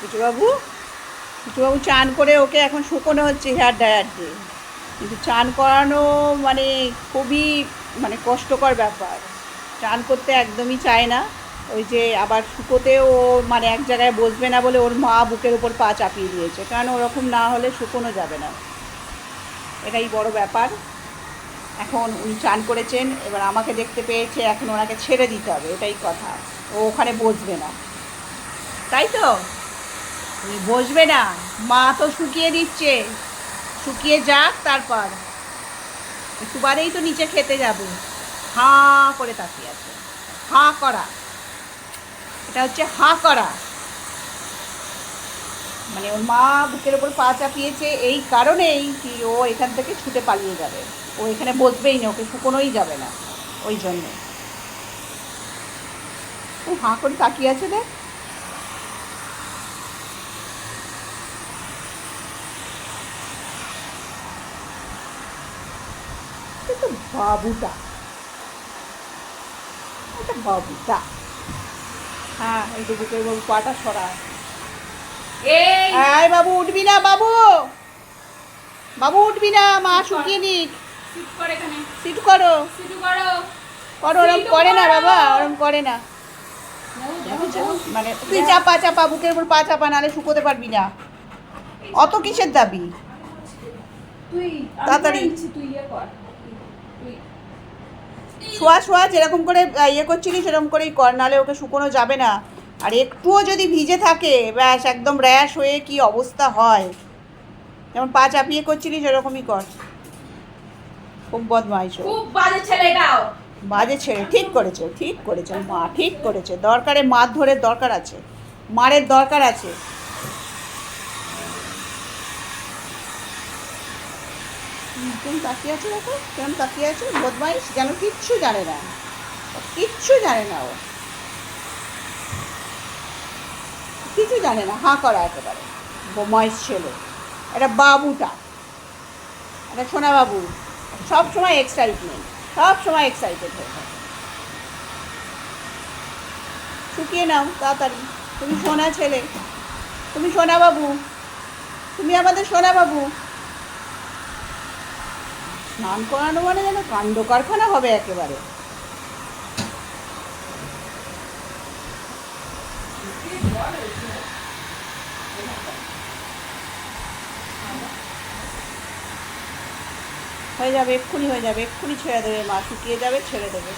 পুচুবাবু পুচুবাবু চান করে ওকে এখন শুকোনো হচ্ছে হেয়ার ড্রায়ার দিয়ে। কিন্তু চান করানো মানে খুবই মানে কষ্টকর ব্যাপার। চান করতে একদমই চায় না। ওই যে আবার শুকোতে ও মানে এক জায়গায় বসবে না বলে ওর মা বুকের উপর পা চাপিয়ে দিয়েছে। কারণ ওরকম না হলে শুকোনো যাবে না। এটাই বড় ব্যাপার। এখন উনি চান করেছেন, এবার আমাকে দেখতে পেয়েছে, এখন ওনাকে ছেড়ে দিতে হবে, এটাই কথা। ও ওখানে বসবে না। তাই তো? বসবে না। মা তো শুকিয়ে দিচ্ছে। শুকিয়ে যাক তারপর। একটু বারেই তো নিচে খেতে যাবে। হাঁ করে তাকিয়ে আছে। হাঁ করা। এটা হচ্ছে হাঁ করা। মানে ওর মা বুকের ওপর পা চাপিয়েছে এই কারণেই কি ও এখান থেকে ছুটে পালিয়ে যাবে। ও এখানে বসবেই না, ওকে শুকোনোই যাবে না। ওই জন্য। ও হাঁ করে তাকিয়ে আছে দেখ। তো বাবুটা। এটা বাবুটা। হ্যাঁ এই তো বুকের বাবু পাটা সরা এই! বাবু উঠবি না বাবু। বাবু উঠবি না মা শুকিয়ে নিক। সিট কর সিট করো। ওরম করে না বাবা ওরম করে না। মানে তুই চাপা চাপা বুকের উপর পা চাপা নাহলে শুকোতে পারবি না। অত কিসের দাবি? তুই তাড়াতাড়ি। তুই ইয়ে কর। শোয়া শোয়া যেরকম করে ইয়ে করছিলি সেরকম করেই কর নাহলে ওকে শুকোনো যাবে না। আর একটুও যদি ভিজে থাকে ব্যাস একদম র্যাশ হয়ে কি অবস্থা হয়। যেমন পা চাপিয়ে করছিলি সেরকমই কর। খুব বদমাইশ। খুব বাজে ছেলে এটাও। বাজে ছেড়ে ঠিক করেছে ঠিক করেছে মা ঠিক করেছে। দরকারে মার ধরে দরকার আছে মারের দরকার আছে। কেমন তাকিয়ে আছে দেখো, কেমন তাকিয়ে আছে? বদমাইশ যেন কিচ্ছু জানে না। কিচ্ছু জানে না ও। কিছু জানে না, হাঁ করা একেবারে। বদমাইশ ছেলে এটা বাবুটা এটা সোনা বাবু সব সময় এক্সাইটমেন্ট সব সময় এক্সাইটেড হয়ে থাকে। শুকিয়ে নাও, তাড়াতাড়ি। তুমি সোনা ছেলে, তুমি সোনা বাবু তুমি আমাদের সোনা বাবু স্নান করানো মানে যেন কাণ্ড কারখানা হবে একেবারে। হয়ে যাবে, এক্ষুনি হয়ে যাবে, এক্ষুনি ছেড়ে দেবে, মা শুকিয়ে যাবে, ছেড়ে দেবে।